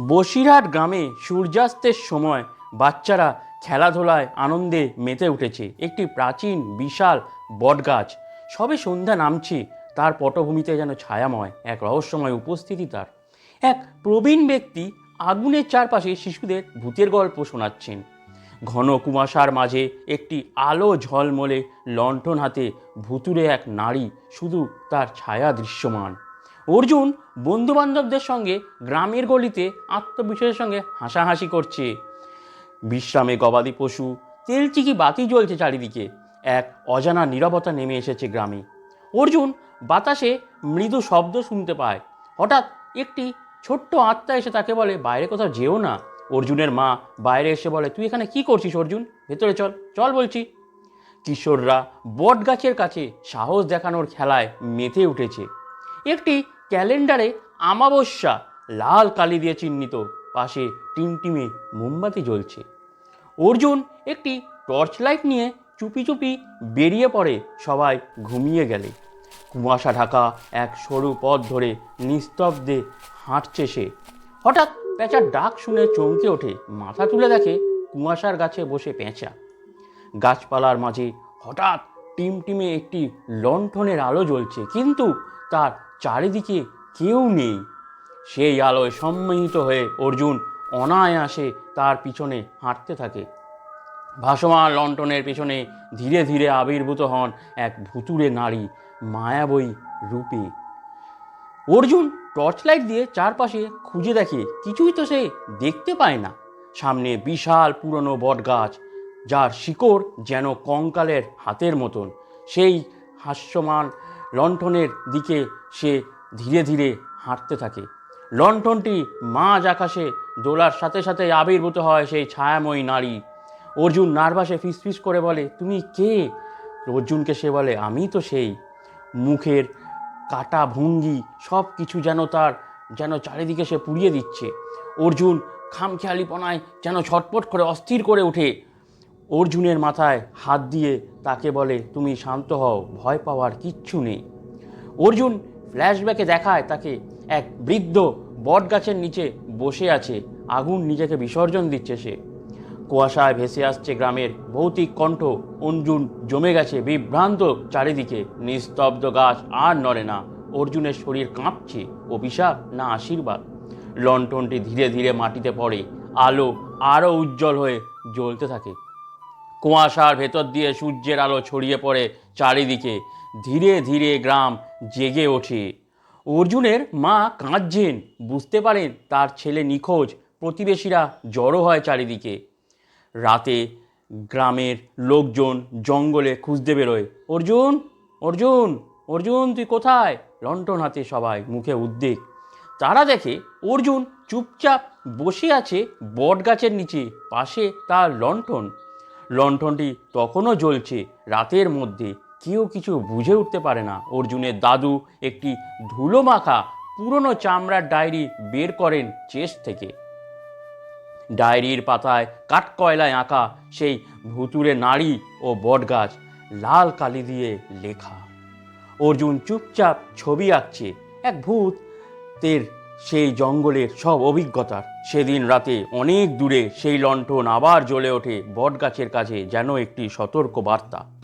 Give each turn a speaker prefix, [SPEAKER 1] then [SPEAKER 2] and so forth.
[SPEAKER 1] বসিরহাট গ্রামে সূর্যাস্তের সময় বাচ্চারা খেলাধুলায় আনন্দে মেতে উঠেছে। একটি প্রাচীন, বিশাল বটগাছ। সবে সন্ধ্যা নামছে, তার পটভূমিতে যেন ছায়াময়, এক রহস্যময় উপস্থিতি তার। এক প্রবীণ ব্যক্তি আগুনের চারপাশে শিশুদের ভূতের গল্প শোনাচ্ছেন। ঘন কুয়াশার মাঝে একটি আলো ঝলমলে লণ্ঠন হাতে ভুতুরে এক নারী, শুধু তার ছায়া দৃশ্যমান। অর্জুন বন্ধুবান্ধবদের সঙ্গে গ্রামের গলিতে আত্মবিশ্বাসের সঙ্গে হাসাহাসি করছে। বিশ্রামে গবাদি পশু, তেলচিকি বাতি জ্বলছে চারিদিকে। এক অজানা নিরবতা নেমে এসেছে গ্রামে। অর্জুন বাতাসে মৃদু শব্দ শুনতে পায়। হঠাৎ একটি ছোট্ট আত্মা এসে তাকে বলে, বাইরে কোথাও যেও না। অর্জুনের মা বাইরে এসে বলে, তুই এখানে কি করছিস অর্জুন? ভেতরে চল। চল, বলছি। কিশোররা বট গাছের কাছে সাহস দেখানোর খেলায় মেতে উঠেছে। একটি ক্যালেন্ডারে আমাবস্যা, লাল কালি দিয়ে চিহ্নিত। পাশে টিমটিমে মোমবাতি জ্বলছে। অর্জুন একটি টর্চ লাইট নিয়ে চুপি চুপি বেরিয়ে পড়ে, সবাই ঘুমিয়ে গেলে। কুয়াশা ঢাকা এক সরু পথ ধরে নিস্তব্ধে হাঁটছে সে। হঠাৎ পেঁচার ডাক শুনে চমকে ওঠে, মাথা তুলে দেখে কুয়াশার গাছে বসে পেঁচা। গাছপালার মাঝে হঠাৎ টিমটিমে একটি লণ্ঠনের আলো জ্বলছে, কিন্তু তার চারিদিকে কেউ নেই। সেই আলোয় সম্মোহিত হয়ে অর্জুন অনায়াসে তার পিছনে হাঁটতে থাকে। ভাসমান লণ্ঠনের পেছনে ধীরে ধীরে আবির্ভূত হন এক ভুতুরে নারী মায়াবী রূপে। অর্জুন টর্চ লাইট দিয়ে চারপাশে খুঁজে দেখে, কিছুই তো সে দেখতে পায় না। সামনে বিশাল পুরনো বটগাছ, যার শিকড় যেন কঙ্কালের হাতের মতন। সেই হাস্যমান লণ্ঠনের দিকে সে ধীরে ধীরে হাঁটতে থাকে। লণ্ঠনটি মাঝ আকাশে দোলার সাথে সাথে আবির্ভূত হয় সেই ছায়াময়ী নারী। অর্জুন নার্ভাসে ফিসফিস করে বলে, তুমি কে? অর্জুনকে সে বলে, আমি তো সেই। মুখের কাটা ভঙ্গি সব কিছু যেন তার, যেন চারিদিকে সে পুড়িয়ে দিচ্ছে। অর্জুন খামখেয়ালিপনায় যেন ছটপট করে অস্থির করে ওঠে। অর্জুনের মাথায় হাত দিয়ে তাকে বলে, তুমি শান্ত হও, ভয় পাওয়ার কিচ্ছু নেই। অর্জুন ফ্ল্যাশব্যাকে দেখায় তাকে, এক বৃদ্ধ বটগাছের নিচে বসে আছে, আগুন নিজেকে বিসর্জন দিচ্ছে সে। কুয়াশায় ভেসে আসছে গ্রামের ভৌতিক কণ্ঠ, অর্জুন জমে গেছে বিভ্রান্ত চারিদিকে, নিস্তব্ধ গাছ আর নড়ে না। অর্জুনের শরীর কাঁপছে, অভিশাপ না আশীর্বাদ। লণ্ঠনটি ধীরে ধীরে মাটিতে পড়ে, আলো আরও উজ্জ্বল হয়ে জ্বলতে থাকে। কুয়াশার ভেতর দিয়ে সূর্যের আলো ছড়িয়ে পড়ে চারিদিকে। ধীরে ধীরে গ্রাম জেগে ওঠে। অর্জুনের মা কাঁদছেন। বুঝতে পারেন, তার ছেলে নিখোঁজ। প্রতিবেশীরা জড়ো হয় চারিদিকে। রাতে গ্রামের লোকজন জঙ্গলে খুঁজতে বেরোয়। অর্জুন অর্জুন অর্জুন, তুই কোথায়? লণ্ঠন হাতে সবাই মুখে উদ্বেগ। তারা দেখে অর্জুন চুপচাপ বসে আছে বট গাছের নিচে। পাশে তার লণ্ঠন। লণ্ঠনটি তখনও জ্বলছে, রাতের মধ্যে। কেউ কিছু বুঝে উঠতে পারে না। অর্জুনের দাদু একটি ধুলো মাখা পুরনো চামড়ার ডায়েরি বের করেন চেস্ট থেকে। ডায়েরির পাতায় কাঠকয়লায় আঁকা সেই ভুতুরে নারী ও বটগাছ লাল কালি দিয়ে লেখা। অর্জুন চুপচাপ ছবি আঁকছে। এক ভূত তের সেই জঙ্গলের সব অভিজ্ঞতার সেদিন রাতে অনেক দূরে সেই লণ্ঠন আবার জ্বলে ওঠে বটগাছের কাছে যেন একটি সতর্ক বার্তা।